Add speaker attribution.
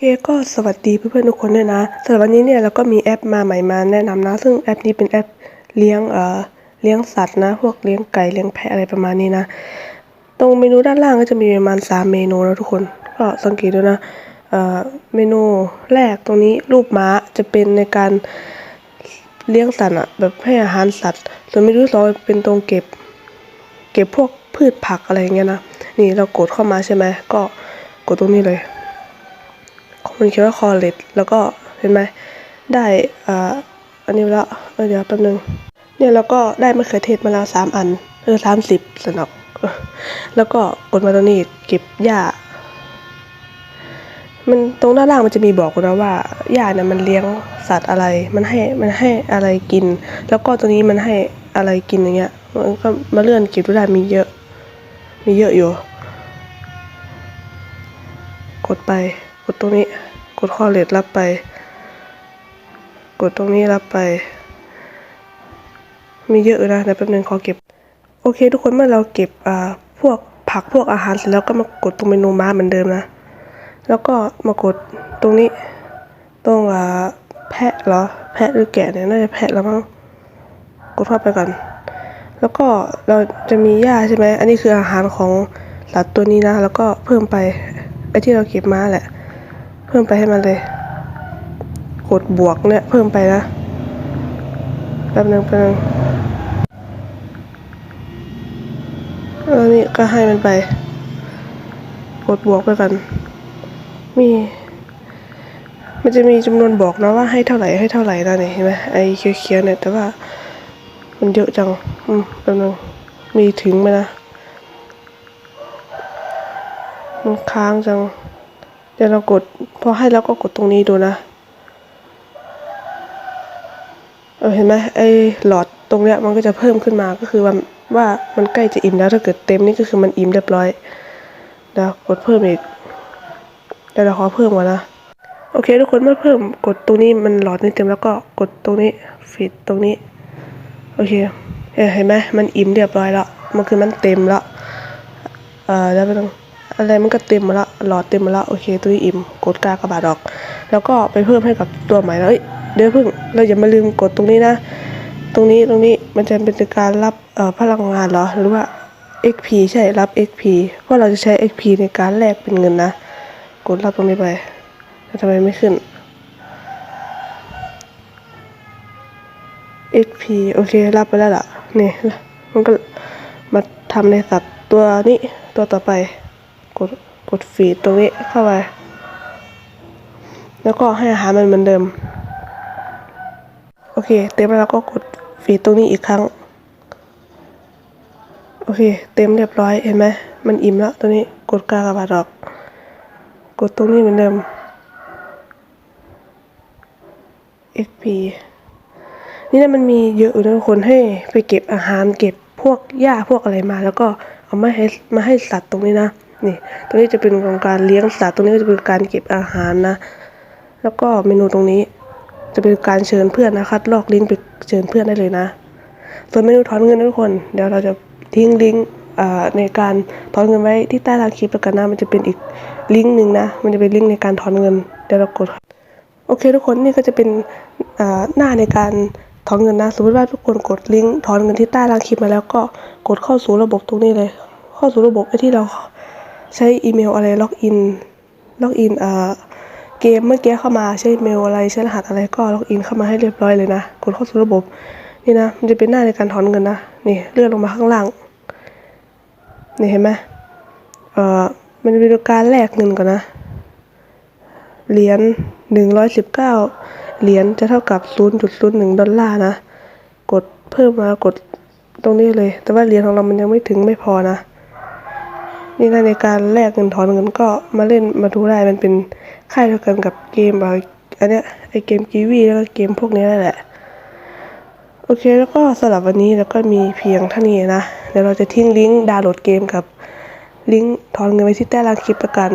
Speaker 1: เคก็สวัสดีเพื่อนๆทุกคนด้วยนะสำหรับวันนี้เนี่ยเราก็มีแอปมาใหม่มาแนะนำนะ ซึ่งแอปนี้เป็นแอปเลี้ยงเอ่อเลี้ยงสัตว์นะ พวกเลี้ยงไก่เลี้ยงแพะอะไรประมาณนี้นะ ตรงเมนูด้านล่างก็จะมีประมาณสามเมนูนะทุกคน ก็สังเกตดูนะเอ่อเมนูแรกตรงนี้รูปม้าจะเป็นในการเลี้ยงสัตว์อะแบบให้อาหารสัตว์ ส่วนเมนูสองเป็นตรงเก็บ เก็บพวกพืชผักอะไรอย่างเงี้ยนะ นี่เรากดเข้ามาใช่ไหมก็กดตรงนี้เลย มันเขียนว่า college แล้วก็เห็นไหมได้อ่าอันนี้แล้วเเดี๋ยวแป๊บนึงเนี่ยเราก็ได้มะเขือเทศมาแล้วสามอันเออสามสิบสนอกแล้วก็กดมาตรงนี้เก็บหญ้า มันตรงด้านล่างมันจะมีบอกนะว่าหญ้าเนี่ยมันเลี้ยงสัตว์อะไร มันให้มันให้อะไรกิน แล้วก็ตัวนี้มันให้อะไรกินอย่างเงี้ย มันก็มาเลื่อนเก็บดูได้มีเยอะ มีเยอะอยู่ กดไป กดตรงนี้ กดข้อเลดรับไป กดตรงนี้รับไป มีเยอะนะเดี๋ยวแป๊บนึงขอเก็บ โอเค ทุกคนเมื่อเราเก็บอ่าพวกผักพวกอาหารเสร็จแล้วก็มากดตรงเมนูม้าเหมือนเดิมนะ แล้วก็มากดตรงนี้ตรงอ่าแพะเหรอ แพะหรือแกะเนี่ยน่าจะแพะแล้วมั้งกดเข้าไปก่อนแล้วก็เราจะมีหญ้าใช่ไหม อันนี้คืออาหารของสัตว์ตัวนี้นะ แล้วก็เพิ่มไปไอ้ที่เราเก็บมาแหละ เพิ่มไปให้มันเลย กดบวกเนี่ย เพิ่มไปนะแป๊บนึงแป๊บนึงแล้วนี่ก็ให้มันไป กดบวกไปกัน มี มันจะมีจำนวนบอกนะว่าให้เท่าไหร่ให้เท่าไหร่นะนี่เห็นไหมไอ้เขียวๆเนี่ยแต่ว่า มันเยอะจัง อืมแป๊บนึงมีถึงไหมนะมันค้างจัง เดี๋ยวเรากดพอให้แล้วก็กดตรงนี้ดูนะ เออเห็นไหมไอ้หลอดตรงเนี้ยมันก็จะเพิ่มขึ้นมาก็คือว่าว่ามันใกล้จะอิ่มแล้วถ้าเกิดเต็มนี่ก็คือมันอิ่มเรียบร้อยเดี๋ยวกดเพิ่มอีกเดี๋ยวเราขอเพิ่มก่อนนะโอเค ทุกคนเมื่อเพิ่มกดตรงนี้มันหลอดนี้เต็มแล้วก็กดตรงนี้ฟีดตรงนี้ โอเคเออเห็นไหมมันอิ่มเรียบร้อยแล้วมันคือมันเต็มแล้วเออแล้วไม่ต้อง อะไรมันก็เต็มมาล้วหลอดเต็มมาล้วโอเคตัวนี้อิ่มกดกากระบาดออก แล้วก็ไปเพิ่มให้กับตัวใหม่แล้วเดี๋ยวเพิ่งเราอย่ามาลืมกดตรงนี้นะ ตรงนี้ตรงนี้มันจะเป็นการรับพลังงานเหรอหรือว่า XP ใช่รับ XP เพราะเราจะใช้ XP ในการแลกเป็นเงินนะ กดรับตรงนี้ไปทำไมไม่ขึ้น XP โอเครับไปแล้วล่ะนี่มันก็มาทำในสัตว์ตัวนี้ตัวต่อไป กดกดฟีดตรงนี้เข้าไป แล้วก็ให้อาหารมันเหมือนเดิม โอเค เต็มแล้วก็กดฟีดตรงนี้อีกครั้ง โอเค เต็มเรียบร้อย เห็นไหม มันอิ่มแล้วตัวนี้ กดกากระบาทออก กดตรงนี้เหมือนเดิม XP นี่นะมันมีเยอะอยู่นะทุกคนให้ไปเก็บอาหารเก็บพวกหญ้าพวกอะไรมา แล้วก็เอามาให้มาให้สัตว์ตรงนี้นะ นี่ตรงนี้จะเป็นของการเลี้ยงสัตว์ตรงนี้ก็จะเป็นการเก็บอาหารนะ แล้วก็เมนูตรงนี้ จะเป็นการเชิญเพื่อนนะคัดลอกลิงก์ไปเชิญเพื่อนได้เลยนะ ส่วนเมนูถอนเงินทุกคน เดี๋ยวเราจะทิ้งลิงก์ในการถอนเงินไว้ที่ใต้ล่างคลิปแล้วกันนะมันจะเป็นอีกลิงก์หนึ่งนะ มันจะเป็นลิงก์ในการถอนเงินเดี๋ยวเรากดโอเคทุกคนนี่ก็จะเป็นหน้าในการถอนเงินนะ สมมติว่าทุกคนกดลิงก์ถอนเงินที่ใต้ล่างคลิปมาแล้วก็กดเข้าสู่ระบบตรงนี้เลย เข้าสู่ระบบไอ้ที่เรา ใช้อีเมลอะไรล็อกอิน ล็อกอินอ่าเกมเมื่อกี้เข้ามาใช้เมลอะไรใช้รหัสอะไรก็ล็อกอินเข้ามาให้เรียบร้อยเลยนะกดเข้าสู่ระบบ นี่นะมันจะเป็นหน้าในการถอนเงินนะนี่เลื่อนลงมาข้างล่างนี่เห็นไหมเอ่อมันจะเป็นการแลกเงินก่อนนะเหรียญหนึ่งร้อยสิบเก้าเหรียญจะเท่ากับศูนย์จุดศูนย์หนึ่งดอลลาร์นะ กดเพิ่มมากดตรงนี้เลย แต่ว่าเหรียญของเรามันยังไม่ถึงไม่พอนะ นี่นะในการแลกเงินถอนเงินก็มาเล่นมาดูได้มันเป็นค่ายเดียวกันกับเกมอะอันเนี้ยไอเกมกีวีแล้วก็เกมพวกนี้นั่นแหละโอเคแล้วก็สำหรับวันนี้แล้วก็มีเพียงเท่านี้นะเดี๋ยวเราจะทิ้งลิงก์ดาวน์โหลดเกมกับลิงก์ถอนเงินไว้ที่ใต้ล่างคลิประกัน